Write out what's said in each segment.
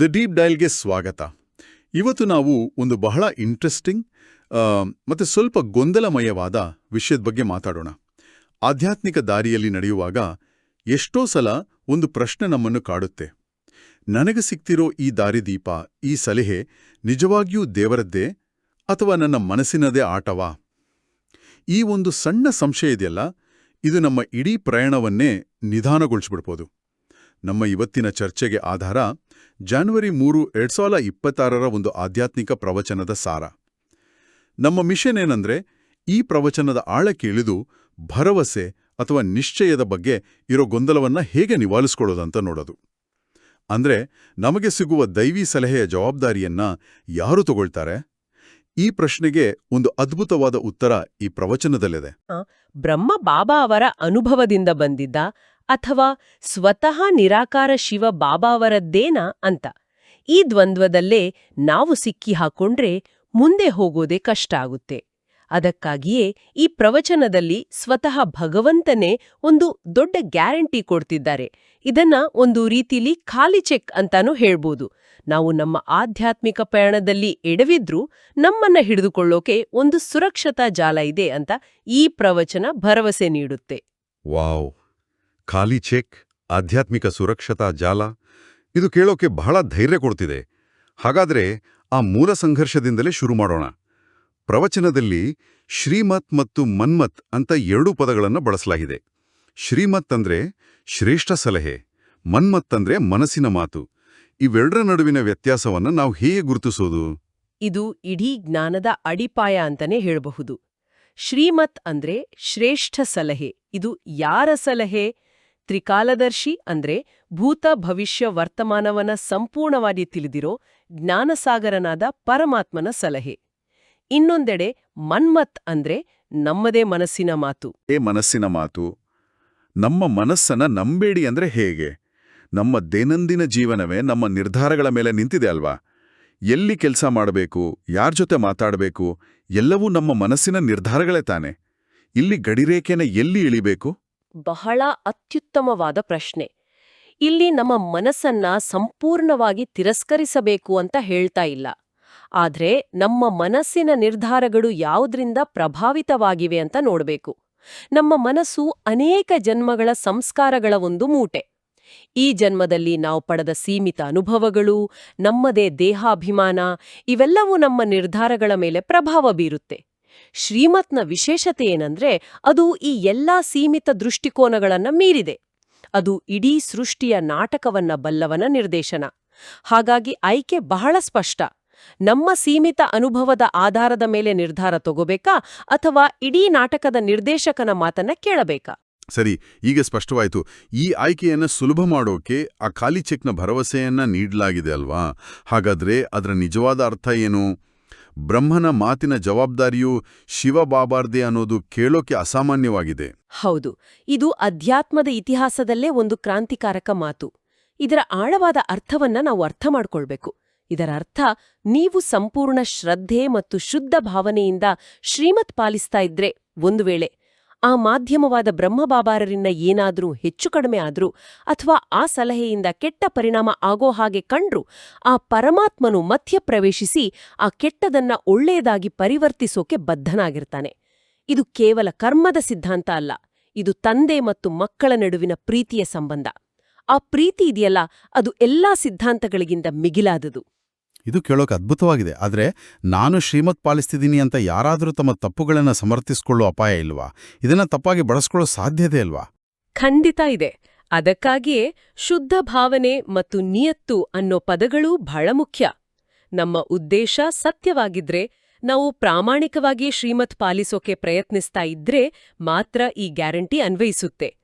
The deep ಡೈಲ್ಗೆ ಸ್ವಾಗತ. ಇವತ್ತು ನಾವು ಒಂದು ಬಹಳ ಇಂಟ್ರೆಸ್ಟಿಂಗ್ ಮತ್ತು ಸ್ವಲ್ಪ ಗೊಂದಲಮಯವಾದ ವಿಷಯದ ಬಗ್ಗೆ ಮಾತಾಡೋಣ. ಆಧ್ಯಾತ್ಮಿಕ ದಾರಿಯಲ್ಲಿ ನಡೆಯುವಾಗ ಎಷ್ಟೋ ಸಲ ಒಂದು ಪ್ರಶ್ನೆ ನಮ್ಮನ್ನು ಕಾಡುತ್ತೆ. ನನಗೆ ಸಿಕ್ತಿರೋ ಈ ದಾರಿದೀಪ, ಈ ಸಲಹೆ ನಿಜವಾಗಿಯೂ ದೇವರದ್ದೇ ಅಥವಾ ನನ್ನ ಮನಸ್ಸಿನದೇ ಆಟವಾ? ಈ ಒಂದು ಸಣ್ಣ ಸಂಶಯ ಇದೆಯಲ್ಲ, ಇದು ನಮ್ಮ ಇಡೀ ಪ್ರಯಾಣವನ್ನೇ ನಿಧಾನಗೊಳಿಸ್ಬಿಡ್ಬೋದು. ನಮ್ಮ ಇವತ್ತಿನ ಚರ್ಚೆಗೆ ಆಧಾರ ಜಾನ್ವರಿ ಮೂರು, ಎರಡ್ ಸಾವಿರದ ಇಪ್ಪತ್ತಾರರ ಒಂದು ಆಧ್ಯಾತ್ಮಿಕ ಪ್ರವಚನದ ಸಾರ. ನಮ್ಮ ಮಿಷನ್ ಏನಂದ್ರೆ, ಈ ಪ್ರವಚನದ ಆಳಕ್ಕೆ ಇಳಿದು ಭರವಸೆ ಅಥವಾ ನಿಶ್ಚಯದ ಬಗ್ಗೆ ಇರೋ ಗೊಂದಲವನ್ನ ಹೇಗೆ ನಿವಾರಿಸ್ಕೊಳ್ಳೋದಂತ ನೋಡೋದು. ಅಂದ್ರೆ, ನಮಗೆ ಸಿಗುವ ದೈವಿ ಸಲಹೆಯ ಜವಾಬ್ದಾರಿಯನ್ನ ಯಾರು ತಗೊಳ್ತಾರೆ? ಈ ಪ್ರಶ್ನೆಗೆ ಒಂದು ಅದ್ಭುತವಾದ ಉತ್ತರ ಈ ಪ್ರವಚನದಲ್ಲಿದೆ. ಬ್ರಹ್ಮ ಬಾಬಾ ಅವರ ಅನುಭವದಿಂದ ಬಂದಿದ್ದ ಅಥವಾ ಸ್ವತಃ ನಿರಾಕಾರ ಶಿವ ಬಾಬಾ ಅವರದ್ದೇನಾ ಅಂತ. ಈ ದ್ವಂದ್ವದಲ್ಲೇ ನಾವು ಸಿಕ್ಕಿ ಹಾಕೊಂಡ್ರೆ ಮುಂದೆ ಹೋಗೋದೇ ಕಷ್ಟ ಆಗುತ್ತೆ. ಅದಕ್ಕಾಗಿಯೇ ಈ ಪ್ರವಚನದಲ್ಲಿ ಸ್ವತಃ ಭಗವಂತನೇ ಒಂದು ದೊಡ್ಡ ಗ್ಯಾರಂಟಿ ಕೊಡ್ತಿದ್ದಾರೆ. ಇದನ್ನ ಒಂದು ರೀತಿಲಿ ಖಾಲಿ ಚೆಕ್ ಅಂತಾನೂ ಹೇಳ್ಬೋದು. ನಾವು ನಮ್ಮ ಆಧ್ಯಾತ್ಮಿಕ ಪಯಣದಲ್ಲಿ ಎಡವಿದ್ರೂ ನಮ್ಮನ್ನ ಹಿಡಿದುಕೊಳ್ಳೋಕೆ ಒಂದು ಸುರಕ್ಷತಾ ಜಾಲ ಇದೆ ಅಂತ ಈ ಪ್ರವಚನ ಭರವಸೆ ನೀಡುತ್ತೆ. ವಾವ್. ಖಾಲಿ ಚೆಕ್, ಆಧ್ಯಾತ್ಮಿಕ ಸುರಕ್ಷತಾ ಜಾಲ, ಇದು ಕೇಳೋಕೆ ಬಹಳ ಧೈರ್ಯ ಕೊಡ್ತಿದೆ. ಹಾಗಾದ್ರೆ ಆ ಮೂಲ ಸಂಘರ್ಷದಿಂದಲೇ ಶುರು ಮಾಡೋಣ. ಪ್ರವಚನದಲ್ಲಿ ಶ್ರೀಮತ್ ಮತ್ತು ಮನ್ಮತ್ ಅಂತ ಎರಡೂ ಪದಗಳನ್ನು ಬಳಸಲಾಗಿದೆ. ಶ್ರೀಮತ್ ಅಂದ್ರೆ ಶ್ರೇಷ್ಠ ಸಲಹೆ ಮನ್ಮತ್ ಅಂದ್ರೆ ಮನಸ್ಸಿನ ಮಾತು. ಇವೆರಡರ ನಡುವಿನ ವ್ಯತ್ಯಾಸವನ್ನು ನಾವು ಹೇಗೆ ಗುರುತಿಸೋದು? ಇದು ಇಡೀ ಜ್ಞಾನದ ಅಡಿಪಾಯ ಅಂತಾನೆ ಹೇಳಬಹುದು. ಶ್ರೀಮತ್ ಅಂದ್ರೆ ಶ್ರೇಷ್ಠ ಸಲಹೆ, ಇದು ಯಾರ ಸಲಹೆ? ತ್ರಿಕಾಲದರ್ಶಿ ಅಂದ್ರೆ ಭೂತ ಭವಿಷ್ಯ ವರ್ತಮಾನವನ ಸಂಪೂರ್ಣವಾಗಿ ತಿಳಿದಿರೋ ಜ್ಞಾನಸಾಗರನಾದ ಪರಮಾತ್ಮನ ಸಲಹೆ. ಇನ್ನೊಂದೆಡೆ ಮನ್ಮತ್ ಅಂದ್ರೆ ನಮ್ಮದೇ ಮನಸ್ಸಿನ ಮಾತು. ಏ ಮನಸ್ಸಿನ ಮಾತು, ನಮ್ಮ ಮನಸ್ಸನ್ನ ನಂಬೇಡಿ ಅಂದ್ರೆ ಹೇಗೆ? ನಮ್ಮ ದೈನಂದಿನ ಜೀವನವೇ ನಮ್ಮ ನಿರ್ಧಾರಗಳ ಮೇಲೆ ನಿಂತಿದೆ ಅಲ್ವಾ? ಎಲ್ಲಿ ಕೆಲಸ ಮಾಡಬೇಕು, ಯಾರ ಜೊತೆ ಮಾತಾಡಬೇಕು, ಎಲ್ಲವೂ ನಮ್ಮ ಮನಸ್ಸಿನ ನಿರ್ಧಾರಗಳೇ ತಾನೆ? ಇಲ್ಲಿ ಗಡಿರೇಖೆನ ಎಲ್ಲಿ ಇಳಿಬೇಕು? ಬಹಳ ಅತ್ಯುತ್ತಮವಾದ ಪ್ರಶ್ನೆ. ಇಲ್ಲಿ ನಮ್ಮ ಮನಸ್ಸನ್ನ ಸಂಪೂರ್ಣವಾಗಿ ತಿರಸ್ಕರಿಸಬೇಕು ಅಂತ ಹೇಳ್ತಾ ಇಲ್ಲ. ಆದ್ರೆ ನಮ್ಮ ಮನಸ್ಸಿನ ನಿರ್ಧಾರಗಳು ಯಾವುದರಿಂದ ಪ್ರಭಾವಿತವಾಗಿವೆ ಅಂತ ನೋಡಬೇಕು. ನಮ್ಮ ಮನಸ್ಸು ಅನೇಕ ಜನ್ಮಗಳ ಸಂಸ್ಕಾರಗಳ ಒಂದು ಮೂಟೆ. ಈ ಜನ್ಮದಲ್ಲಿ ನಾವು ಪಡೆದ ಸೀಮಿತ ಅನುಭವಗಳು, ನಮ್ಮದೇ ದೇಹಾಭಿಮಾನ, ಇವೆಲ್ಲವೂ ನಮ್ಮ ನಿರ್ಧಾರಗಳ ಮೇಲೆ ಪ್ರಭಾವ ಬೀರುತ್ತೆ. ಶ್ರೀಮತ್ನ ವಿಶೇಷತೆ ಏನಂದ್ರೆ ಅದು ಈ ಎಲ್ಲಾ ಸೀಮಿತ ದೃಷ್ಟಿಕೋನಗಳನ್ನ ಮೀರಿದೆ. ಅದು ಇಡೀ ಸೃಷ್ಟಿಯ ನಾಟಕವನ್ನ ಬಲ್ಲವನ ನಿರ್ದೇಶನ. ಹಾಗಾಗಿ ಆಯ್ಕೆ ಬಹಳ ಸ್ಪಷ್ಟ. ನಮ್ಮ ಸೀಮಿತ ಅನುಭವದ ಆಧಾರದ ಮೇಲೆ ನಿರ್ಧಾರ ತಗೋಬೇಕಾ ಅಥವಾ ಇಡೀ ನಾಟಕದ ನಿರ್ದೇಶಕನ ಮಾತನ್ನ ಕೇಳಬೇಕಾ? ಸರಿ ಈಗ ಸ್ಪಷ್ಟವಾಯಿತು. ಈ ಆಯ್ಕೆಯನ್ನ ಸುಲಭ ಮಾಡೋಕೆ ಆ ಖಾಲಿ ಚೆಕ್ನ ಭರವಸೆಯನ್ನ ನೀಡಲಾಗಿದೆ ಅಲ್ವಾ? ಹಾಗಾದ್ರೆ ಅದರ ನಿಜವಾದ ಅರ್ಥ ಏನು? ಬ್ರಹ್ಮನ ಮಾತಿನ ಜವಾಬ್ದಾರಿಯು ಶಿವಬಾಬಾರ್ದೆ ಅನ್ನೋದು ಕೇಳೋಕೆ ಅಸಾಮಾನ್ಯವಾಗಿದೆ. ಹೌದು, ಇದು ಅಧ್ಯಾತ್ಮದ ಇತಿಹಾಸದಲ್ಲೇ ಒಂದು ಕ್ರಾಂತಿಕಾರಕ ಮಾತು. ಇದರ ಆಳವಾದ ಅರ್ಥವನ್ನ ನಾವು ಅರ್ಥ ಮಾಡ್ಕೊಳ್ಬೇಕು. ಇದರ ಅರ್ಥ ನೀವು ಸಂಪೂರ್ಣ ಶ್ರದ್ಧೆ ಮತ್ತು ಶುದ್ಧ ಭಾವನೆಯಿಂದ ಶ್ರೀಮತ್ ಪಾಲಿಸ್ತಾ ಇದ್ರೆ ಒಂದು ವೇಳೆ ಆ ಮಾಧ್ಯಮವಾದ ಬ್ರಹ್ಮಬಾಬಾರರಿಂದ ಏನಾದರೂ ಹೆಚ್ಚು ಕಡಿಮೆ ಆದ್ರೂ ಅಥವಾ ಆ ಸಲಹೆಯಿಂದ ಕೆಟ್ಟ ಪರಿಣಾಮ ಆಗೋ ಹಾಗೆ ಕಂಡ್ರು ಆ ಪರಮಾತ್ಮನು ಮಧ್ಯಪ್ರವೇಶಿಸಿ ಆ ಕೆಟ್ಟದನ್ನ ಒಳ್ಳೆಯದಾಗಿ ಪರಿವರ್ತಿಸೋಕೆ ಬದ್ಧನಾಗಿರ್ತಾನೆ. ಇದು ಕೇವಲ ಕರ್ಮದ ಸಿದ್ಧಾಂತ ಅಲ್ಲ, ಇದು ತಂದೆ ಮತ್ತು ಮಕ್ಕಳ ನಡುವಿನ ಪ್ರೀತಿಯ ಸಂಬಂಧ. ಆ ಪ್ರೀತಿ ಇದೆಯಲ್ಲ, ಅದು ಎಲ್ಲಾ ಸಿದ್ಧಾಂತಗಳಿಗಿಂತ ಮಿಗಿಲಾದುದು ಇದು ಕೇಳೋಕೆ ಅದ್ಭುತವಾಗಿದೆ. ಆದರೆ ನಾನು ಶ್ರೀಮತ್ ಪಾಲಿಸ್ತಿದ್ದೀನಿ ಅಂತ ಯಾರಾದರೂ ತಮ್ಮ ತಪ್ಪುಗಳನ್ನು ಸಮರ್ಥಿಸ್ಕೊಳ್ಳೋ ಅಪಾಯ ಇಲ್ವಾ? ಇದನ್ನ ತಪ್ಪಾಗಿ ಬಳಸ್ಕೊಳ್ಳೋ ಸಾಧ್ಯತೆ ಇಲ್ವಾ? ಖಂಡಿತ ಇದೆ. ಅದಕ್ಕಾಗಿಯೇ ಶುದ್ಧ ಭಾವನೆ ಮತ್ತು ನಿಯತ್ತು ಅನ್ನೋ ಪದಗಳೂ ಬಹಳ ಮುಖ್ಯ. ನಮ್ಮ ಉದ್ದೇಶ ಸತ್ಯವಾಗಿದ್ರೆ, ನಾವು ಪ್ರಾಮಾಣಿಕವಾಗಿ ಶ್ರೀಮತ್ ಪಾಲಿಸೋಕೆ ಪ್ರಯತ್ನಿಸ್ತಾ ಇದ್ರೆ ಮಾತ್ರ ಈ ಗ್ಯಾರಂಟಿ ಅನ್ವಯಿಸುತ್ತೆ.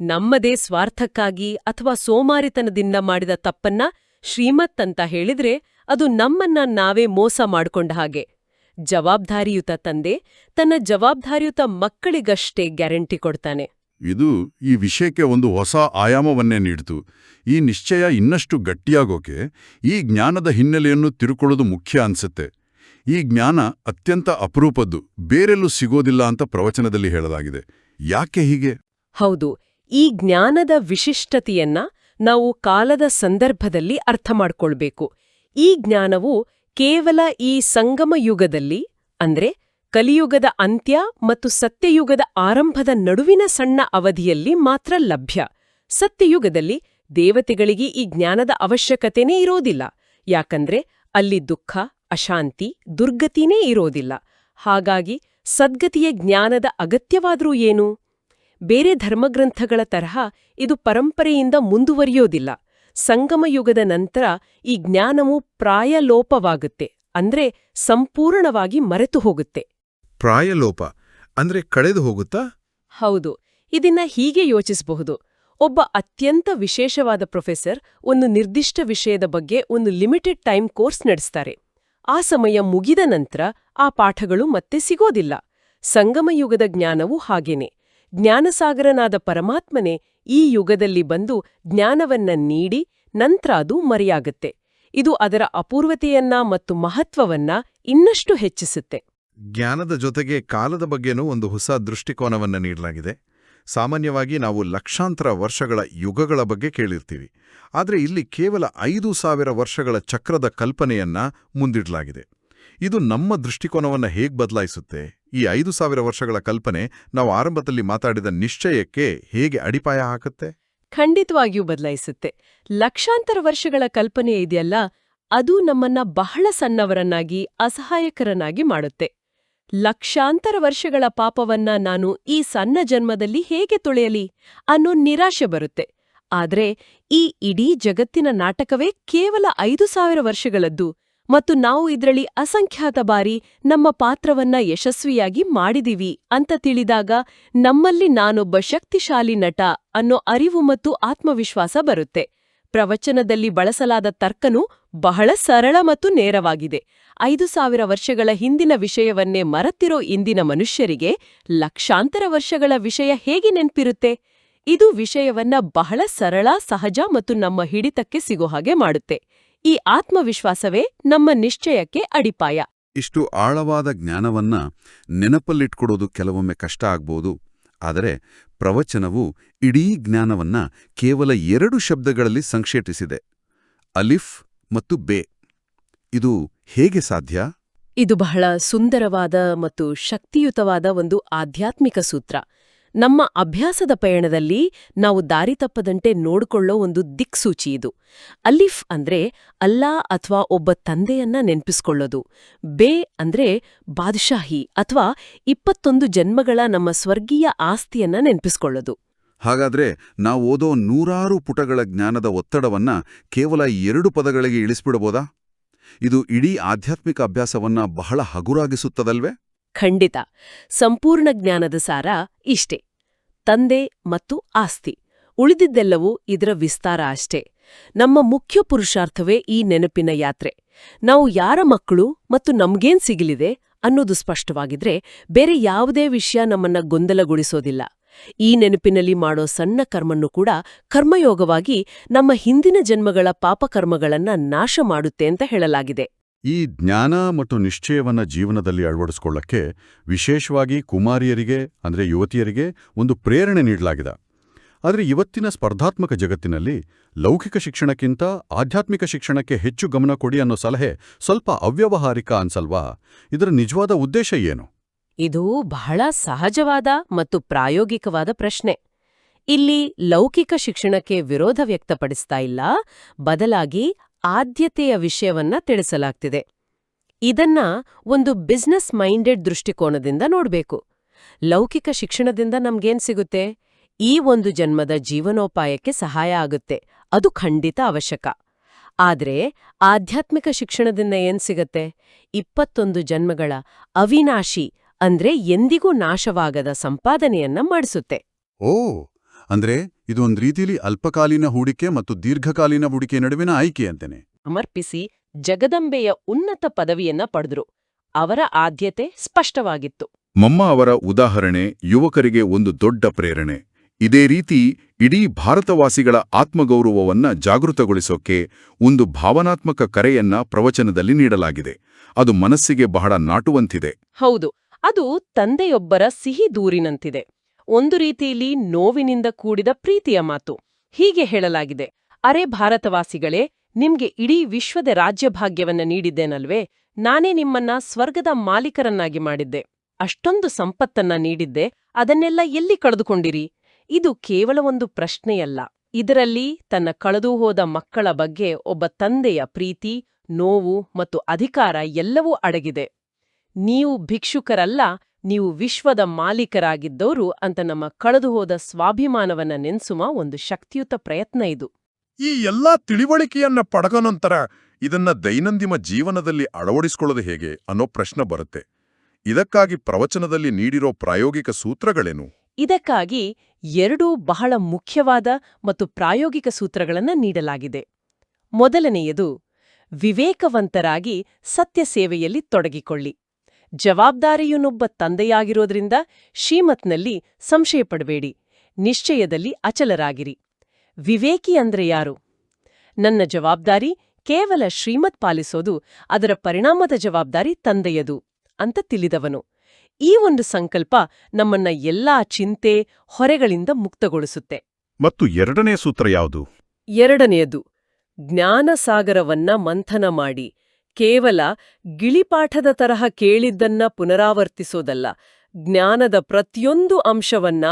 ನಮ್ಮದೇ ಸ್ವಾರ್ಥಕ್ಕಾಗಿ ಅಥವಾ ಸೋಮಾರಿತನದಿಂದ ಮಾಡಿದ ತಪ್ಪನ್ನ ಶ್ರೀಮತ್ ಅಂತ ಹೇಳಿದ್ರೆ ಅದು ನಮ್ಮನ್ನ ನಾವೇ ಮೋಸ ಮಾಡ್ಕೊಂಡ ಹಾಗೆ. ಜವಾಬ್ದಾರಿಯುತ ತಂದೆ ತನ್ನ ಜವಾಬ್ದಾರಿಯುತ ಮಕ್ಕಳಿಗಷ್ಟೇ ಗ್ಯಾರಂಟಿ ಕೊಡ್ತಾನೆ. ಇದು ಈ ವಿಷಯಕ್ಕೆ ಒಂದು ಹೊಸ ಆಯಾಮವನ್ನೇ ನೀಡಿತು. ಈ ನಿಶ್ಚಯ ಇನ್ನಷ್ಟು ಗಟ್ಟಿಯಾಗೋಕೆ ಈ ಜ್ಞಾನದ ಹಿನ್ನೆಲೆಯನ್ನು ತಿರುಕೊಳ್ಳೋದು ಮುಖ್ಯ ಅನ್ಸುತ್ತೆ. ಈ ಜ್ಞಾನ ಅತ್ಯಂತ ಅಪರೂಪದ್ದು ಬೇರೆಲ್ಲೂ ಸಿಗೋದಿಲ್ಲ ಅಂತ ಪ್ರವಚನದಲ್ಲಿ ಹೇಳಲಾಗಿದೆ. ಯಾಕೆ ಹೀಗೆ? ಹೌದು ಈ ಜ್ಞಾನದ ವಿಶಿಷ್ಟತೆಯನ್ನ ನಾವು ಕಾಲದ ಸಂದರ್ಭದಲ್ಲಿ ಅರ್ಥ ಮಾಡ್ಕೊಳ್ಬೇಕು ಈ ಜ್ಞಾನವು ಕೇವಲ ಈ ಸಂಗಮ ಯುಗದಲ್ಲಿ, ಅಂದ್ರೆ ಕಲಿಯುಗದ ಅಂತ್ಯ ಮತ್ತು ಸತ್ಯಯುಗದ ಆರಂಭದ ನಡುವಿನ ಸಣ್ಣ ಅವಧಿಯಲ್ಲಿ ಮಾತ್ರ ಲಭ್ಯ. ಸತ್ಯಯುಗದಲ್ಲಿ ದೇವತೆಗಳಿಗೆ ಈ ಜ್ಞಾನದ ಅವಶ್ಯಕತೆನೇ ಇರೋದಿಲ್ಲ. ಯಾಕಂದ್ರೆ ಅಲ್ಲಿ ದುಃಖ, ಅಶಾಂತಿ, ದುರ್ಗತಿನೇ ಇರೋದಿಲ್ಲ. ಹಾಗಾಗಿ ಸದ್ಗತಿಯ ಜ್ಞಾನದ ಅಗತ್ಯವಾದ್ರೂ ಏನು? ಬೇರೆ ಧರ್ಮಗ್ರಂಥಗಳ ತರಹ ಇದು ಪರಂಪರೆಯಿಂದ ಮುಂದುವರಿಯೋದಿಲ್ಲ. ಸಂಗಮಯುಗದ ನಂತರ ಈ ಜ್ಞಾನವು ಪ್ರಾಯಲೋಪವಾಗುತ್ತೆ ಅಂದ್ರೆ ಸಂಪೂರ್ಣವಾಗಿ ಮರೆತು ಹೋಗುತ್ತೆ. ಪ್ರಾಯಲೋಪ ಅಂದ್ರೆ ಕಳೆದು ಹೋಗುತ್ತಾ? ಹೌದು ಇದನ್ನ ಹೀಗೆ ಯೋಚಿಸಬಹುದು. ಒಬ್ಬ ಅತ್ಯಂತ ವಿಶೇಷವಾದ ಪ್ರೊಫೆಸರ್ ಒಂದು ನಿರ್ದಿಷ್ಟ ವಿಷಯದ ಬಗ್ಗೆ ಒಂದು ಲಿಮಿಟೆಡ್ ಟೈಮ್ ಕೋರ್ಸ್ ನಡೆಸ್ತಾರೆ. ಆ ಸಮಯ ಮುಗಿದ ನಂತರ ಆ ಪಾಠಗಳು ಮತ್ತೆ ಸಿಗೋದಿಲ್ಲ. ಸಂಗಮಯುಗದ ಜ್ಞಾನವೂ ಹಾಗೇನೆ. ಜ್ಞಾನಸಾಗರನಾದ ಪರಮಾತ್ಮನೇ ಈ ಯುಗದಲ್ಲಿ ಬಂದು ಜ್ಞಾನವನ್ನ ನೀಡಿ ನಂತರ ಅದು ಮರೆಯಾಗುತ್ತೆ. ಇದು ಅದರ ಅಪೂರ್ವತೆಯನ್ನ ಮತ್ತು ಮಹತ್ವವನ್ನ ಇನ್ನಷ್ಟು ಹೆಚ್ಚಿಸುತ್ತೆ. ಜ್ಞಾನದ ಜೊತೆಗೆ ಕಾಲದ ಬಗ್ಗೆನೂ ಒಂದು ಹೊಸ ದೃಷ್ಟಿಕೋನವನ್ನ ನೀಡಲಾಗಿದೆ. ಸಾಮಾನ್ಯವಾಗಿ ನಾವು ಲಕ್ಷಾಂತರ ವರ್ಷಗಳ ಯುಗಗಳ ಬಗ್ಗೆ ಕೇಳಿರ್ತೀವಿ. ಆದರೆ ಇಲ್ಲಿ ಕೇವಲ ಐದು ಸಾವಿರ ವರ್ಷಗಳ ಚಕ್ರದ ಕಲ್ಪನೆಯನ್ನ ಮುಂದಿಡಲಾಗಿದೆ. ಇದು ನಮ್ಮ ದೃಷ್ಟಿಕೋನವನ್ನ ಹೇಗೆ ಬದಲಾಯಿಸುತ್ತೆ? ಈ ಐದು ಸಾವಿರ ವರ್ಷಗಳ ಕಲ್ಪನೆ ನಾವು ಆರಂಭದಲ್ಲಿ ಮಾತಾಡಿದ ನಿಶ್ಚಯಕ್ಕೆ ಹೇಗೆ ಅಡಿಪಾಯ ಹಾಕುತ್ತೆ? ಖಂಡಿತವಾಗಿಯೂ ಬದಲಾಯಿಸುತ್ತೆ. ಲಕ್ಷಾಂತರ ವರ್ಷಗಳ ಕಲ್ಪನೆ ಇದೆಯಲ್ಲ, ಅದು ನಮ್ಮನ್ನ ಬಹಳ ಸಣ್ಣವರನ್ನಾಗಿ, ಅಸಹಾಯಕರನ್ನಾಗಿ ಮಾಡುತ್ತೆ. ಲಕ್ಷಾಂತರ ವರ್ಷಗಳ ಪಾಪವನ್ನ ನಾನು ಈ ಸಣ್ಣ ಜನ್ಮದಲ್ಲಿ ಹೇಗೆ ತೊಳೆಯಲಿ ಅನ್ನೋ ನಿರಾಶೆ ಬರುತ್ತೆ. ಆದ್ರೆ ಈ ಇಡೀ ಜಗತ್ತಿನ ನಾಟಕವೇ ಕೇವಲ ಐದು ಸಾವಿರ ವರ್ಷಗಳದ್ದು. ಮತ್ತು ನಾವು ಇದರಲ್ಲಿ ಅಸಂಖ್ಯಾತ ಬಾರಿ ನಮ್ಮ ಪಾತ್ರವನ್ನ ಯಶಸ್ವಿಯಾಗಿ ಮಾಡಿದೀವಿ ಅಂತ ತಿಳಿದಾಗ ನಮ್ಮಲ್ಲಿ ನಾನೊಬ್ಬ ಶಕ್ತಿಶಾಲಿ ನಟ ಅನ್ನೋ ಅರಿವು ಮತ್ತು ಆತ್ಮವಿಶ್ವಾಸ ಬರುತ್ತೆ. ಪ್ರವಚನದಲ್ಲಿ ಬಳಸಲಾದ ತರ್ಕನೂ ಬಹಳ ಸರಳ ಮತ್ತು ನೇರವಾಗಿದೆ. ಐದು ಸಾವಿರ ವರ್ಷಗಳ ಹಿಂದಿನ ವಿಷಯವನ್ನೇ ಮರೆತಿರೋ ಇಂದಿನ ಮನುಷ್ಯರಿಗೆ ಲಕ್ಷಾಂತರ ವರ್ಷಗಳ ವಿಷಯ ಹೇಗೆ ನೆನ್ಪಿರುತ್ತೆ? ಇದು ವಿಷಯವನ್ನ ಬಹಳ ಸರಳ, ಸಹಜ ಮತ್ತು ನಮ್ಮ ಹಿಡಿತಕ್ಕೆ ಸಿಗೋ ಹಾಗೆ ಮಾಡುತ್ತೆ. ಈ ಆತ್ಮವಿಶ್ವಾಸವೇ ನಮ್ಮ ನಿಶ್ಚಯಕ್ಕೆ ಅಡಿಪಾಯ. ಇಷ್ಟು ಆಳವಾದ ಜ್ಞಾನವನ್ನ ನೆನಪಲ್ಲಿಟ್ಕೊಡೋದು ಕೆಲವೊಮ್ಮೆ ಕಷ್ಟ ಆಗ್ಬೋದು ಆದರೆ ಪ್ರವಚನವು ಇಡೀ ಜ್ಞಾನವನ್ನ ಕೇವಲ ಎರಡು ಶಬ್ದಗಳಲ್ಲಿ ಸಂಕ್ಷೇಪಿಸಿದೆ ಅಲಿಫ್ ಮತ್ತು ಬೇ. ಇದು ಹೇಗೆ ಸಾಧ್ಯ? ಇದು ಬಹಳ ಸುಂದರವಾದ ಮತ್ತು ಶಕ್ತಿಯುತವಾದ ಒಂದು ಆಧ್ಯಾತ್ಮಿಕ ಸೂತ್ರ. ನಮ್ಮ ಅಭ್ಯಾಸದ ಪಯಣದಲ್ಲಿ ನಾವು ದಾರಿ ತಪ್ಪದಂತೆ ನೋಡಿಕೊಳ್ಳೋ ಒಂದು ದಿಕ್ಸೂಚಿ ಇದು. ಅಲಿಫ್ ಅಂದ್ರೆ ಅಲ್ಲಾ ಅಥವಾ ಒಬ್ಬ ತಂದೆಯನ್ನ ನೆನ್ಪಿಸ್ಕೊಳ್ಳೋದು. ಬೇ ಅಂದ್ರೆ ಬಾದ್ಶಾಹಿ ಅಥವಾ ಇಪ್ಪತ್ತೊಂದು ಜನ್ಮಗಳ ನಮ್ಮ ಸ್ವರ್ಗೀಯ ಆಸ್ತಿಯನ್ನ ನೆನ್ಪಿಸ್ಕೊಳ್ಳೋದು. ಹಾಗಾದ್ರೆ ನಾವು ಓದೋ ನೂರಾರು ಪುಟಗಳ ಜ್ಞಾನದ ಒತ್ತಡವನ್ನ ಕೇವಲ ಎರಡು ಪದಗಳಿಗೆ ಇಳಿಸ್ಬಿಡಬೋದಾ? ಇದು ಇಡೀ ಆಧ್ಯಾತ್ಮಿಕ ಅಭ್ಯಾಸವನ್ನ ಬಹಳ ಹಗುರಾಗಿಸುತ್ತದಲ್ವೇ? ಖಂಡಿತ. ಸಂಪೂರ್ಣ ಜ್ಞಾನದ ಸಾರ ಇಷ್ಟೇ. ತಂದೆ ಮತ್ತು ಆಸ್ತಿ. ಉಳಿದಿದ್ದೆಲ್ಲವೂ ಇದರ ವಿಸ್ತಾರ ಅಷ್ಟೇ. ನಮ್ಮ ಮುಖ್ಯ ಪುರುಷಾರ್ಥವೇ ಈ ನೆನಪಿನ ಯಾತ್ರೆ. ನಾವು ಯಾರ ಮಕ್ಕಳು ಮತ್ತು ನಮ್ಗೇನ್ ಸಿಗಲಿದೆ ಅನ್ನೋದು ಸ್ಪಷ್ಟವಾಗಿದ್ರೆ ಬೇರೆ ಯಾವುದೇ ವಿಷಯ ನಮ್ಮನ್ನ ಗೊಂದಲಗೊಳಿಸೋದಿಲ್ಲ. ಈ ನೆನಪಿನಲ್ಲಿ ಮಾಡೋ ಸಣ್ಣ ಕರ್ಮನ್ನು ಕೂಡ ಕರ್ಮಯೋಗವಾಗಿ ನಮ್ಮ ಹಿಂದಿನ ಜನ್ಮಗಳ ಪಾಪಕರ್ಮಗಳನ್ನ ನಾಶ ಮಾಡುತ್ತೆ ಅಂತ ಹೇಳಲಾಗಿದೆ. ಈ ಜ್ಞಾನ ಮತ್ತು ನಿಶ್ಚಯವನ್ನ ಜೀವನದಲ್ಲಿ ಅಳವಡಿಸ್ಕೊಳ್ಳಕ್ಕೆ ವಿಶೇಷವಾಗಿ ಕುಮಾರಿಯರಿಗೆ, ಅಂದ್ರೆ ಯುವತಿಯರಿಗೆ ಒಂದು ಪ್ರೇರಣೆ ನೀಡಲಾಗಿದೆ. ಆದರೆ ಇವತ್ತಿನ ಸ್ಪರ್ಧಾತ್ಮಕ ಜಗತ್ತಿನಲ್ಲಿ ಲೌಕಿಕ ಶಿಕ್ಷಣಕ್ಕಿಂತ ಆಧ್ಯಾತ್ಮಿಕ ಶಿಕ್ಷಣಕ್ಕೆ ಹೆಚ್ಚು ಗಮನ ಕೊಡಿ ಅನ್ನೋ ಸಲಹೆ ಸ್ವಲ್ಪ ಅವ್ಯವಹಾರಿಕ ಅನ್ಸಲ್ವಾ? ಇದರ ನಿಜವಾದ ಉದ್ದೇಶ ಏನು? ಇದು ಬಹಳ ಸಹಜವಾದ ಮತ್ತು ಪ್ರಾಯೋಗಿಕವಾದ ಪ್ರಶ್ನೆ. ಇಲ್ಲಿ ಲೌಕಿಕ ಶಿಕ್ಷಣಕ್ಕೆ ವಿರೋಧ ವ್ಯಕ್ತಪಡಿಸ್ತಾ ಇಲ್ಲ, ಬದಲಾಗಿ ಆದ್ಯತೆಯ ವಿಷಯವನ್ನ ತಿಳಿಸಲಾಗ್ತಿದೆ. ಇದನ್ನ ಒಂದು ಬಿಸ್ನೆಸ್ ಮೈಂಡೆಡ್ ದೃಷ್ಟಿಕೋನದಿಂದ ನೋಡಬೇಕು. ಲೌಕಿಕ ಶಿಕ್ಷಣದಿಂದ ನಮ್ಗೇನ್ ಸಿಗುತ್ತೆ? ಈ ಒಂದು ಜನ್ಮದ ಜೀವನೋಪಾಯಕ್ಕೆ ಸಹಾಯ ಆಗುತ್ತೆ. ಅದು ಖಂಡಿತ ಅವಶ್ಯಕ. ಆದ್ರೆ ಆಧ್ಯಾತ್ಮಿಕ ಶಿಕ್ಷಣದಿಂದ ಏನ್ ಸಿಗತ್ತೆ? ಇಪ್ಪತ್ತೊಂದು ಜನ್ಮಗಳ ಅವಿನಾಶಿ ಅಂದ್ರೆ ಎಂದಿಗೂ ನಾಶವಾಗದ ಸಂಪಾದನೆಯನ್ನ ಮಾಡಿಸುತ್ತೆ. ಓ ಅಂದ್ರೆ ಇದು ಒಂದ್ ರೀತಿಲಿ ಅಲ್ಪಕಾಲೀನ ಹೂಡಿಕೆ ಮತ್ತು ದೀರ್ಘಕಾಲೀನ ಹೂಡಿಕೆ ನಡುವಿನ ಆಯ್ಕೆ ಅಂತೇನೆ. ಸಮರ್ಪಿಸಿ ಜಗದಂಬೆಯ ಉನ್ನತ ಪದವಿಯನ್ನ ಪಡೆದ್ರು. ಅವರ ಆದ್ಯತೆ ಸ್ಪಷ್ಟವಾಗಿತ್ತು. ಮೊಮ್ಮ ಅವರ ಉದಾಹರಣೆ ಯುವಕರಿಗೆ ಒಂದು ದೊಡ್ಡ ಪ್ರೇರಣೆ. ಇದೇ ರೀತಿ ಇಡೀ ಭಾರತವಾಸಿಗಳ ಆತ್ಮಗೌರವವನ್ನ ಜಾಗೃತಗೊಳಿಸೋಕೆ ಒಂದು ಭಾವನಾತ್ಮಕ ಕರೆಯನ್ನ ಪ್ರವಚನದಲ್ಲಿ ನೀಡಲಾಗಿದೆ. ಅದು ಮನಸ್ಸಿಗೆ ಬಹಳ ನಾಟುವಂತಿದೆ. ಹೌದು ಅದು ತಂದೆಯೊಬ್ಬರ ಸಿಹಿ ದೂರಿನಂತಿದೆ. ಒಂದು ರೀತಿಯಲ್ಲಿ ನೋವಿನಿಂದ ಕೂಡಿದ ಪ್ರೀತಿಯ ಮಾತು. ಹೀಗೆ ಹೇಳಲಾಗಿದೆ. ಅರೆ ಭಾರತವಾಸಿಗಳೇ, ನಿಮ್ಗೆ ಇಡೀ ವಿಶ್ವದ ರಾಜ್ಯಭಾಗ್ಯವನ್ನ ನೀಡಿದ್ದೇನಲ್ವೇ? ನಾನೇ ನಿಮ್ಮನ್ನ ಸ್ವರ್ಗದ ಮಾಲೀಕರನ್ನಾಗಿ ಮಾಡಿದ್ದೆ. ಅಷ್ಟೊಂದು ಸಂಪತ್ತನ್ನ ನೀಡಿದ್ದೆ. ಅದನ್ನೆಲ್ಲ ಎಲ್ಲಿ ಕಳೆದುಕೊಂಡಿರಿ? ಇದು ಕೇವಲ ಒಂದು ಪ್ರಶ್ನೆಯಲ್ಲ. ಇದರಲ್ಲಿ ತನ್ನ ಕಳೆದುಹೋದ ಮಕ್ಕಳ ಬಗ್ಗೆ ಒಬ್ಬ ತಂದೆಯ ಪ್ರೀತಿ, ನೋವು ಮತ್ತು ಅಧಿಕಾರ ಎಲ್ಲವೂ ಅಡಗಿದೆ. ನೀವು ಭಿಕ್ಷುಕರಲ್ಲ ನೀವು ವಿಶ್ವದ ಮಾಲೀಕರಾಗಿದ್ದವರು ಅಂತ ನಮ್ಮ ಕಳೆದುಹೋದ ಸ್ವಾಭಿಮಾನವನ್ನ ನೆನ್ಸುವ ಒಂದು ಶಕ್ತಿಯುತ ಪ್ರಯತ್ನ ಇದು. ಈ ಎಲ್ಲಾ ತಿಳಿವಳಿಕೆಯನ್ನ ಪಡೆದ ನಂತರ ಇದನ್ನ ದೈನಂದಿನ ಜೀವನದಲ್ಲಿ ಅಳವಡಿಸಿಕೊಳ್ಳೋದು ಹೇಗೆ ಅನ್ನೋ ಪ್ರಶ್ನೆ ಬರುತ್ತೆ. ಇದಕ್ಕಾಗಿ ಪ್ರವಚನದಲ್ಲಿ ನೀಡಿರೋ ಪ್ರಾಯೋಗಿಕ ಸೂತ್ರಗಳೇನು? ಇದಕ್ಕಾಗಿ ಎರಡೂ ಬಹಳ ಮುಖ್ಯವಾದ ಮತ್ತು ಪ್ರಾಯೋಗಿಕ ಸೂತ್ರಗಳನ್ನು ನೀಡಲಾಗಿದೆ. ಮೊದಲನೆಯದು ವಿವೇಕವಂತರಾಗಿ ಸತ್ಯ ಸೇವೆಯಲ್ಲಿ ತೊಡಗಿಕೊಳ್ಳಿ. ಜವಾಬ್ದಾರಿಯುನೊಬ್ಬ ತಂದೆಯಾಗಿರೋದ್ರಿಂದ ಶ್ರೀಮತ್ನಲ್ಲಿ ಸಂಶಯಪಡಬೇಡಿ ನಿಶ್ಚಯದಲ್ಲಿ ಅಚಲರಾಗಿರಿ. ವಿವೇಕಿ ಅಂದ್ರೆ ಯಾರು? ನನ್ನ ಜವಾಬ್ದಾರಿ ಕೇವಲ ಶ್ರೀಮತ್ ಪಾಲಿಸೋದು ಅದರ ಪರಿಣಾಮದ ಜವಾಬ್ದಾರಿ ತಂದೆಯದು ಅಂತ ತಿಳಿದವನು. ಈ ಒಂದು ಸಂಕಲ್ಪ ನಮ್ಮನ್ನ ಎಲ್ಲಾ ಚಿಂತೆ ಹೊರೆಗಳಿಂದ ಮುಕ್ತಗೊಳಿಸುತ್ತೆ. ಮತ್ತು ಎರಡನೇ ಸೂತ್ರ ಯಾವುದು? ಎರಡನೆಯದು ಜ್ಞಾನಸಾಗರವನ್ನ ಮಂಥನ ಮಾಡಿ. ಕೇವಲ ಗಿಳಿಪಾಠದ ತರಹ ಕೇಳಿದ್ದನ್ನ ಪುನರಾವರ್ತಿಸೋದಲ್ಲ, ಜ್ಞಾನದ ಪ್ರತಿಯೊಂದು ಅಂಶವನ್ನ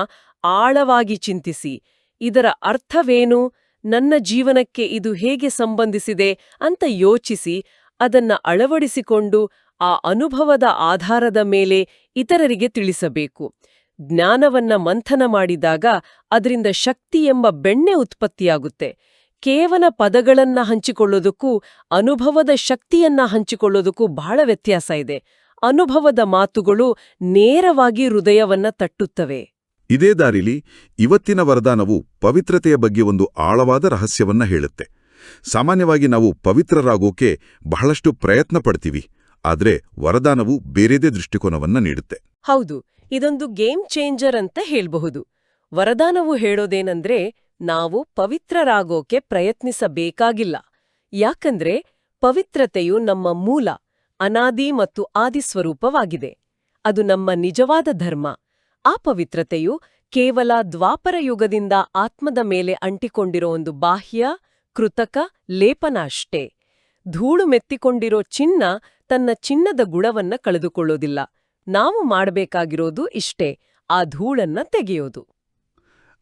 ಆಳವಾಗಿ ಚಿಂತಿಸಿ, ಇದರ ಅರ್ಥವೇನು, ನನ್ನ ಜೀವನಕ್ಕೆ ಇದು ಹೇಗೆ ಸಂಬಂಧಿಸಿದೆ ಅಂತ ಯೋಚಿಸಿ, ಅದನ್ನ ಅಳವಡಿಸಿಕೊಂಡು ಆ ಅನುಭವದ ಆಧಾರದ ಮೇಲೆ ಇತರರಿಗೆ ತಿಳಿಸಬೇಕು. ಜ್ಞಾನವನ್ನ ಮಂಥನ ಮಾಡಿದಾಗ ಅದರಿಂದ ಶಕ್ತಿ ಎಂಬ ಬೆಣ್ಣೆ ಉತ್ಪತ್ತಿಯಾಗುತ್ತೆ. ಕೇವಲ ಪದಗಳನ್ನ ಹಂಚಿಕೊಳ್ಳೋದಕ್ಕೂ ಅನುಭವದ ಶಕ್ತಿಯನ್ನ ಹಂಚಿಕೊಳ್ಳೋದಕ್ಕೂ ಬಹಳ ವ್ಯತ್ಯಾಸ ಇದೆ. ಅನುಭವದ ಮಾತುಗಳು ನೇರವಾಗಿ ಹೃದಯವನ್ನ ತಟ್ಟುತ್ತವೆ. ಇದೇ ದಾರಿಲಿ ಇವತ್ತಿನ ವರದಾನವು ಪವಿತ್ರತೆಯ ಬಗ್ಗೆ ಒಂದು ಆಳವಾದ ರಹಸ್ಯವನ್ನ ಹೇಳುತ್ತೆ. ಸಾಮಾನ್ಯವಾಗಿ ನಾವು ಪವಿತ್ರರಾಗೋಕೆ ಬಹಳಷ್ಟು ಪ್ರಯತ್ನ ಪಡ್ತೀವಿ ಆದ್ರೆ ವರದಾನವು ಬೇರೆದೇ ದೃಷ್ಟಿಕೋನವನ್ನ ನೀಡುತ್ತೆ. ಹೌದು ಇದೊಂದು ಗೇಮ್ ಚೇಂಜರ್ ಅಂತ ಹೇಳ್ಬಹುದು. ವರದಾನವು ಹೇಳೋದೇನಂದ್ರೆ ನಾವು ಪವಿತ್ರರಾಗೋಕೆ ಪ್ರಯತ್ನಿಸಬೇಕಾಗಿಲ್ಲ. ಯಾಕಂದ್ರೆ ಪವಿತ್ರತೆಯು ನಮ್ಮ ಮೂಲ, ಅನಾದಿ ಮತ್ತು ಆದಿಸ್ವರೂಪವಾಗಿದೆ ಅದು ನಮ್ಮ ನಿಜವಾದ ಧರ್ಮ. ಆ ಪವಿತ್ರತೆಯು ಕೇವಲ ದ್ವಾಪರ ಯುಗದಿಂದ ಆತ್ಮದ ಮೇಲೆ ಅಂಟಿಕೊಂಡಿರೋ ಒಂದು ಬಾಹ್ಯ, ಕೃತಕ ಲೇಪನ ಅಷ್ಟೇ. ಧೂಳು ಮೆತ್ತಿಕೊಂಡಿರೋ ಚಿನ್ನ ತನ್ನ ಚಿನ್ನದ ಗುಣವನ್ನ ಕಳೆದುಕೊಳ್ಳೋದಿಲ್ಲ. ನಾವು ಮಾಡಬೇಕಾಗಿರೋದು ಇಷ್ಟೇ, ಆ ಧೂಳನ್ನ ತೆಗೆಯೋದು.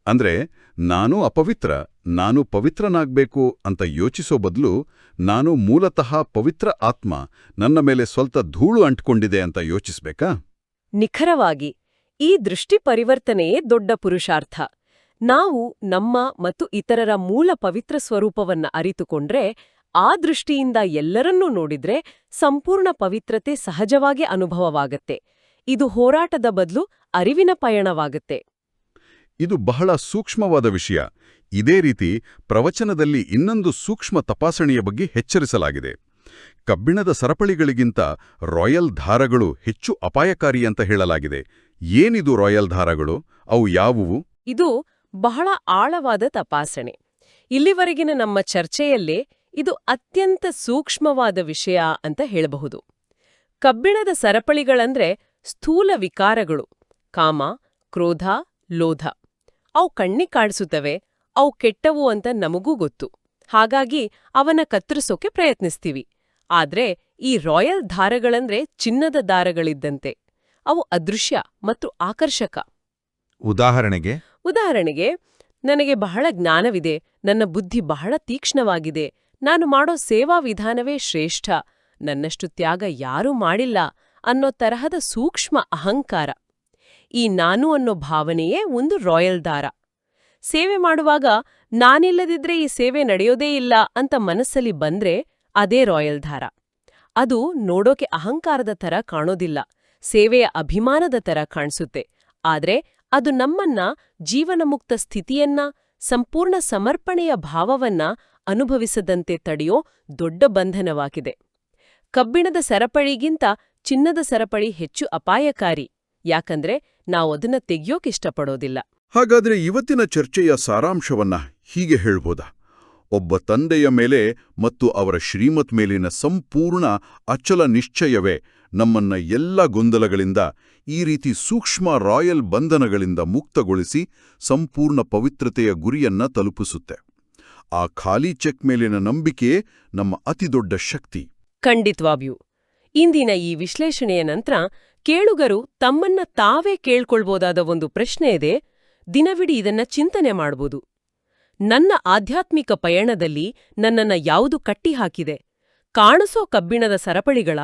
ಅಂದ್ರೆ ನಾನು ಅಪವಿತ್ರ, ನಾನು ಪವಿತ್ರನಾಗಬೇಕು ಅಂತ ಯೋಚಿಸೋ ಬದಲು ನಾನು ಮೂಲತಃ ಪವಿತ್ರ ಆತ್ಮ, ನನ್ನ ಮೇಲೆ ಸ್ವಲ್ಪ ಧೂಳು ಅಂಟ್ಕೊಂಡಿದೆ ಅಂತ ಯೋಚಿಸ್ಬೇಕಾ? ನಿಖರವಾಗಿ, ಈ ದೃಷ್ಟಿ ಪರಿವರ್ತನೆಯೇ ದೊಡ್ಡ ಪುರುಷಾರ್ಥ. ನಾವು ನಮ್ಮ ಮತ್ತು ಇತರರ ಮೂಲ ಪವಿತ್ರ ಸ್ವರೂಪವನ್ನ ಅರಿತುಕೊಂಡ್ರೆ, ಆ ದೃಷ್ಟಿಯಿಂದ ಎಲ್ಲರನ್ನೂ ನೋಡಿದ್ರೆ ಸಂಪೂರ್ಣ ಪವಿತ್ರತೆ ಸಹಜವಾಗಿ ಅನುಭವವಾಗತ್ತೆ. ಇದು ಹೋರಾಟದ ಬದಲು ಅರಿವಿನ ಪಯಣವಾಗತ್ತೆ. ಇದು ಬಹಳ ಸೂಕ್ಷ್ಮವಾದ ವಿಷಯ. ಇದೇ ರೀತಿ ಪ್ರವಚನದಲ್ಲಿ ಇನ್ನೊಂದು ಸೂಕ್ಷ್ಮ ತಪಾಸಣೆಯ ಬಗ್ಗೆ ಎಚ್ಚರಿಸಲಾಗಿದೆ. ಕಬ್ಬಿಣದ ಸರಪಳಿಗಳಿಗಿಂತ ರಾಯಲ್ ಧಾರಗಳು ಹೆಚ್ಚು ಅಪಾಯಕಾರಿ ಅಂತ ಹೇಳಲಾಗಿದೆ. ಏನಿದು ರಾಯಲ್ ಧಾರಗಳು? ಅವು ಯಾವುವು? ಇದು ಬಹಳ ಆಳವಾದ ತಪಾಸಣೆ. ಇಲ್ಲಿವರೆಗಿನ ನಮ್ಮ ಚರ್ಚೆಯಲ್ಲೇ ಇದು ಅತ್ಯಂತ ಸೂಕ್ಷ್ಮವಾದ ವಿಷಯ ಅಂತ ಹೇಳಬಹುದು. ಕಬ್ಬಿಣದ ಸರಪಳಿಗಳಂದ್ರೆ ಸ್ಥೂಲ ವಿಕಾರಗಳು. ಕಾಮ, ಕ್ರೋಧ, ಲೋಧ. ಅವು ಕಣ್ಣಿ ಕಾಣಿಸುತ್ತವೆ ಅವು ಕೆಟ್ಟವು ಅಂತ ನಮಗೂ ಗೊತ್ತು. ಹಾಗಾಗಿ ಅವನ ಕತ್ತರಿಸೋಕೆ ಪ್ರಯತ್ನಿಸ್ತೀವಿ. ಆದ್ರೆ ಈ ರಾಯಲ್ ದಾರಗಳಂದ್ರೆ ಚಿನ್ನದ ದಾರಗಳಿದ್ದಂತೆ. ಅವು ಅದೃಶ್ಯ ಮತ್ತು ಆಕರ್ಷಕ. ಉದಾಹರಣೆಗೆ? ಉದಾಹರಣೆಗೆ ನನಗೆ ಬಹಳ ಜ್ಞಾನವಿದೆ ನನ್ನ ಬುದ್ಧಿ ಬಹಳ ತೀಕ್ಷ್ಣವಾಗಿದೆ ನಾನು ಮಾಡೋ ಸೇವಾ ವಿಧಾನವೇ ಶ್ರೇಷ್ಠ ನನ್ನಷ್ಟು ತ್ಯಾಗ ಯಾರೂ ಮಾಡಿಲ್ಲ ಅನ್ನೋ ತರಹದ ಸೂಕ್ಷ್ಮ ಅಹಂಕಾರ. ಈ ನಾನು ಅನ್ನೋ ಭಾವನೆಯೇ ಒಂದು ರಾಯಲ್ ದಾರ. ಸೇವೆ ಮಾಡುವಾಗ ನಾನಿಲ್ಲದಿದ್ರೆ ಈ ಸೇವೆ ನಡೆಯೋದೇ ಇಲ್ಲ ಅಂತ ಮನಸ್ಸಲ್ಲಿ ಬಂದ್ರೆ ಅದೇ ರಾಯಲ್ ದಾರ. ಅದು ನೋಡೋಕೆ ಅಹಂಕಾರದ ತರ ಕಾಣೋದಿಲ್ಲ, ಸೇವೆಯ ಅಭಿಮಾನದ ತರ ಕಾಣಿಸುತ್ತೆ. ಆದ್ರೆ ಅದು ನಮ್ಮನ್ನ ಜೀವನಮುಕ್ತ ಸ್ಥಿತಿಯನ್ನ, ಸಂಪೂರ್ಣ ಸಮರ್ಪಣೆಯ ಭಾವವನ್ನ ಅನುಭವಿಸದಂತೆ ತಡೆಯೋ ದೊಡ್ಡ ಬಂಧನವಾಗಿದೆ. ಕಬ್ಬಿಣದ ಸರಪಳಿಗಿಂತ ಚಿನ್ನದ ಸರಪಳಿ ಹೆಚ್ಚು ಅಪಾಯಕಾರಿ, ಯಾಕಂದ್ರೆ ನಾವು ಅದನ್ನ ತೆಗ್ಯೋಕಿಷ್ಟಪಡೋದಿಲ್ಲ ಹಾಗಾದ್ರೆ ಇವತ್ತಿನ ಚರ್ಚೆಯ ಸಾರಾಂಶವನ್ನ ಹೀಗೆ ಹೇಳ್ಬೋದಾ? ಒಬ್ಬ ತಂದೆಯ ಮೇಲೆ ಮತ್ತು ಅವರ ಶ್ರೀಮತ್ ಮೇಲಿನ ಸಂಪೂರ್ಣ ಅಚಲ ನಿಶ್ಚಯವೇ ನಮ್ಮನ್ನ ಎಲ್ಲ ಗೊಂದಲಗಳಿಂದ ಈ ರೀತಿ ಸೂಕ್ಷ್ಮ ರಾಯಲ್ ಬಂಧನಗಳಿಂದ ಮುಕ್ತಗೊಳಿಸಿ ಸಂಪೂರ್ಣ ಪವಿತ್ರತೆಯ ಗುರಿಯನ್ನ ತಲುಪಿಸುತ್ತೆ. ಆ ಖಾಲಿ ಚೆಕ್ ಮೇಲಿನ ನಂಬಿಕೆ ನಮ್ಮ ಅತಿದೊಡ್ಡ ಶಕ್ತಿ. ಖಂಡಿತ್ವಾಗ್ಯೂ. ಇಂದಿನ ಈ ವಿಶ್ಲೇಷಣೆಯ ನಂತರ ಕೇಳುಗರು ತಮ್ಮನ್ನ ತಾವೇ ಕೇಳ್ಕೊಳ್ಬೋದಾದ ಒಂದು ಪ್ರಶ್ನೆ ಇದೆ, ದಿನವಿಡೀ ಇದನ್ನ ಚಿಂತನೆ ಮಾಡ್ಬೋದು. ನನ್ನ ಆಧ್ಯಾತ್ಮಿಕ ಪಯಣದಲ್ಲಿ ನನ್ನನ್ನ ಯಾವುದು ಕಟ್ಟಿಹಾಕಿದೆ? ಕಾಣಸೋ ಕಬ್ಬಿಣದ ಸರಪಳಿಗಳ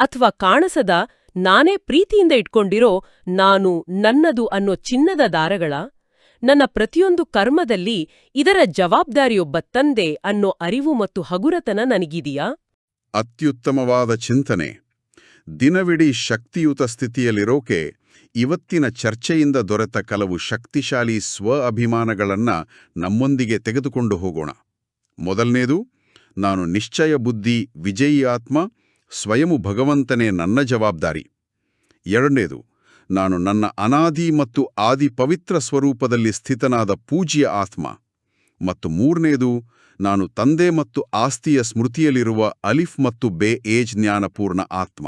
ಅಥವಾ ಕಾಣಸದ ನಾನೇ ಪ್ರೀತಿಯಿಂದ ಇಟ್ಕೊಂಡಿರೋ ನಾನು ನನ್ನದು ಅನ್ನೋ ಚಿನ್ನದ ದಾರಗಳ? ನನ್ನ ಪ್ರತಿಯೊಂದು ಕರ್ಮದಲ್ಲಿ ಇದರ ಜವಾಬ್ದಾರಿಯೊಬ್ಬ ತಂದೆ ಅನ್ನೋ ಅರಿವು ಮತ್ತು ಹಗುರತನ ನನಗಿದೆಯಾ? ಅತ್ಯುತ್ತಮವಾದ ಚಿಂತನೆ. ದಿನವಿಡೀ ಶಕ್ತಿಯುತ ಸ್ಥಿತಿಯಲ್ಲಿರೋಕೆ ಇವತ್ತಿನ ಚರ್ಚೆಯಿಂದ ದೊರೆತ ಕೆಲವು ಶಕ್ತಿಶಾಲಿ ಸ್ವ ಅಭಿಮಾನಗಳನ್ನು ನಮ್ಮೊಂದಿಗೆ ತೆಗೆದುಕೊಂಡು ಹೋಗೋಣ. ಮೊದಲನೇದು, ನಾನು ನಿಶ್ಚಯ ಬುದ್ಧಿ, ವಿಜಯಿ ಆತ್ಮ, ಸ್ವಯಮು ಭಗವಂತನೇ ನನ್ನ ಜವಾಬ್ದಾರಿ. ಎರಡನೇದು, ನಾನು ನನ್ನ ಅನಾದಿ ಮತ್ತು ಆದಿ ಪವಿತ್ರ ಸ್ವರೂಪದಲ್ಲಿ ಸ್ಥಿತನಾದ ಪೂಜ್ಯ ಆತ್ಮ. ಮತ್ತು ಮೂರನೇದು ನಾನು ತಂದೆ ಮತ್ತು ಆಸ್ತಿಯ ಸ್ಮೃತಿಯಲ್ಲಿರುವ ಅಲಿಫ್ ಮತ್ತು ಬೇ ಏಜ್ ಜ್ಞಾನಪೂರ್ಣ ಆತ್ಮ.